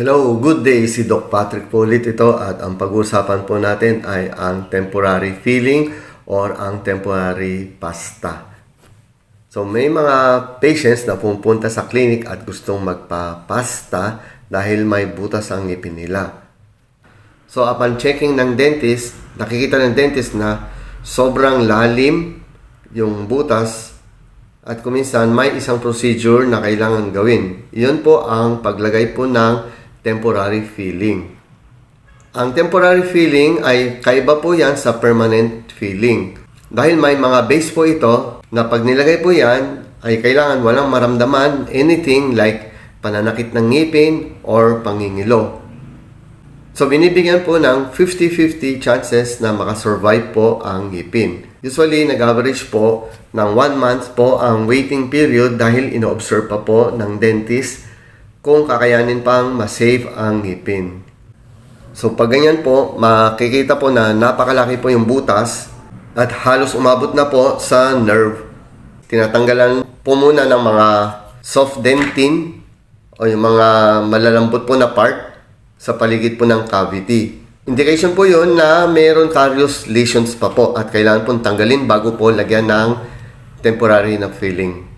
Hello, good day. Si Doc Patrick po ulit ito at ang pag-uusapan po natin ay ang temporary feeling or ang temporary pasta. So may mga patients na pumunta sa clinic at gustong magpa-pasta dahil may butas ang ngipin nila. So upon checking ng dentist, nakikita ng dentist na sobrang lalim yung butas at kuminsan may isang procedure na kailangan gawin. Iyon po ang paglagay po ng temporary filling. Ang temporary filling ay kaiba po yan sa permanent filling. Dahil may mga base po ito na pag nilagay po yan ay kailangan walang maramdaman anything like pananakit ng ngipin or pangingilo. So binibigyan po ng 50-50 chances na makasurvive po ang ngipin. Usually, nag-average po ng 1 month po ang waiting period dahil ino-observe pa po ng dentist kung kakayanin pang ma-save ang ngipin. So pag ganyan po, makikita po na napakalaki po yung butas at halos umabot na po sa nerve. Tinatanggalan po muna ng mga soft dentin o yung mga malalambot po na part sa paligid po ng cavity. Indication po yun na mayroon caries lesions pa po at kailangan pong tanggalin bago po lagyan ng temporary na filling.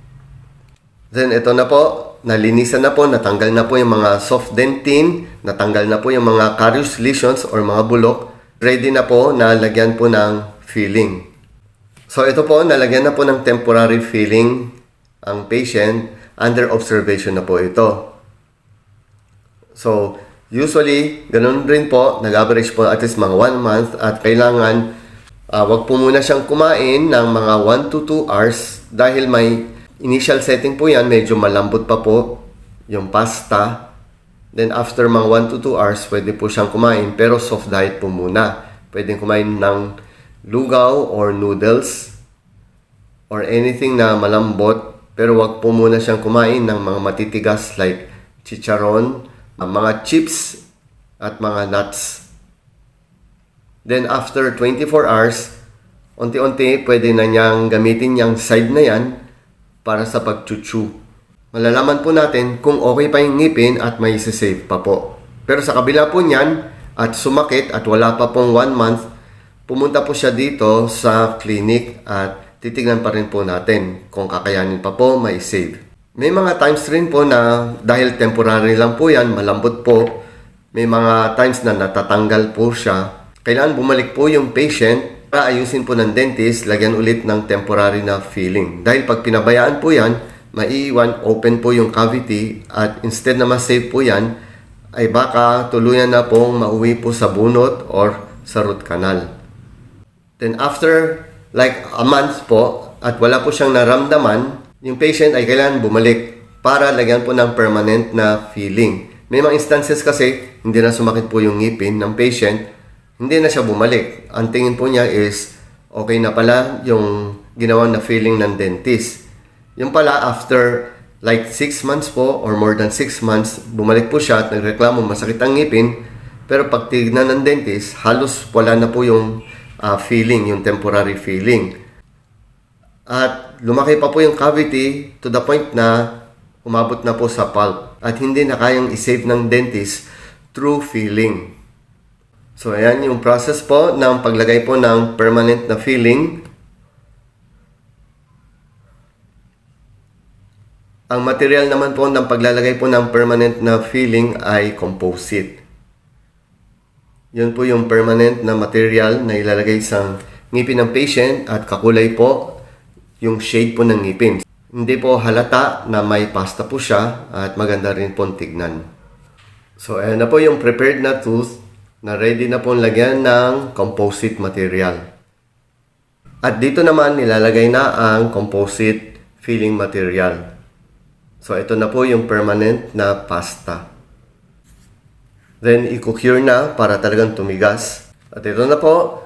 Then ito na po, nalinisan na po, natanggal na po yung mga soft dentin, natanggal na po yung mga caries lesions or mga bulok. Ready na po na lagyan po ng filling. So ito po, nalagyan na po ng temporary filling ang patient. Under observation na po ito. So, usually, ganun rin po, nag-average po at least mga 1 month at kailangan uh, wag po muna siyang kumain ng mga 1 to 2 hours dahil may initial setting po yan, medyo malambot pa po yung pasta. Then after mga 1 to 2 hours, pwede po siyang kumain pero soft diet po muna. Pwede kumain ng lugaw or noodles or anything na malambot pero wag po muna siyang kumain ng mga matitigas like chicharon, mga chips at mga nuts. Then after 24 hours, unti-unti pwede na niyang gamitin yung side na yan para sa pagchuchu. Malalaman po natin kung okay pa yung ngipin at may save pa po. Pero sa kabila po niyan at sumakit at wala pa pong 1 month, pumunta po siya dito sa clinic at titignan pa rin po natin kung kakayanin pa po may save. May mga times rin po na dahil temporary lang po yan, malambot po, may mga times na natatanggal po siya. Kailangan bumalik po yung patient ayusin po ng dentist, lagyan ulit ng temporary na filling. Dahil pag pinabayaan po yan, maiiwan, open po yung cavity at instead na ma-save po yan, ay baka tuluyan na pong mauwi po sa bunot or sa root canal. Then after like a month po at wala po siyang naramdaman, yung patient ay kailangan bumalik para lagyan po ng permanent na filling. May mga instances kasi hindi na sumakit po yung ngipin ng patient, hindi na siya bumalik. Ang tingin po niya is okay na pala yung ginawa na filling ng dentist. Yung pala after like 6 months po or more than 6 months, bumalik po siya at nagreklamo masakit ang ngipin. Pero pag tignan ng dentist, halos wala na po yung uh, feeling, yung temporary feeling. At lumaki pa po yung cavity to the point na umabot na po sa pulp at hindi na kayang isave ng dentist through filling. So ayan yung process po ng paglagay po ng permanent na filling. Ang material naman po ng paglalagay po ng permanent na filling ay composite. Yun po yung permanent na material na ilalagay sa ngipin ng patient at kakulay po yung shade po ng ngipin. Hindi po halata na may pasta po siya at maganda rin po tignan. So ayan na po yung prepared na tooth na ready na po lagyan ng composite material. At dito naman nilalagay na ang composite filling material. So ito na po yung permanent na pasta. Then i-cure na para talagang tumigas. At ito na po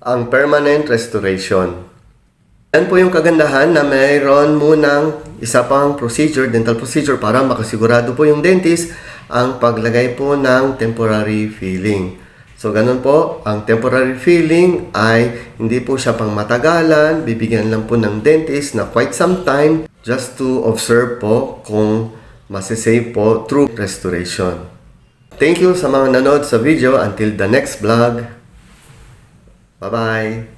ang permanent restoration. Yan po yung kagandahan na mayroon munang isa pang procedure, dental procedure para makasigurado po yung dentist ang paglagay po ng temporary filling. So ganun po, ang temporary filling ay hindi po siya pang matagalan, bibigyan lang po ng dentist na quite some time just to observe po kung masisave po through restoration. Thank you sa mga nanood sa video until the next vlog. Bye-bye.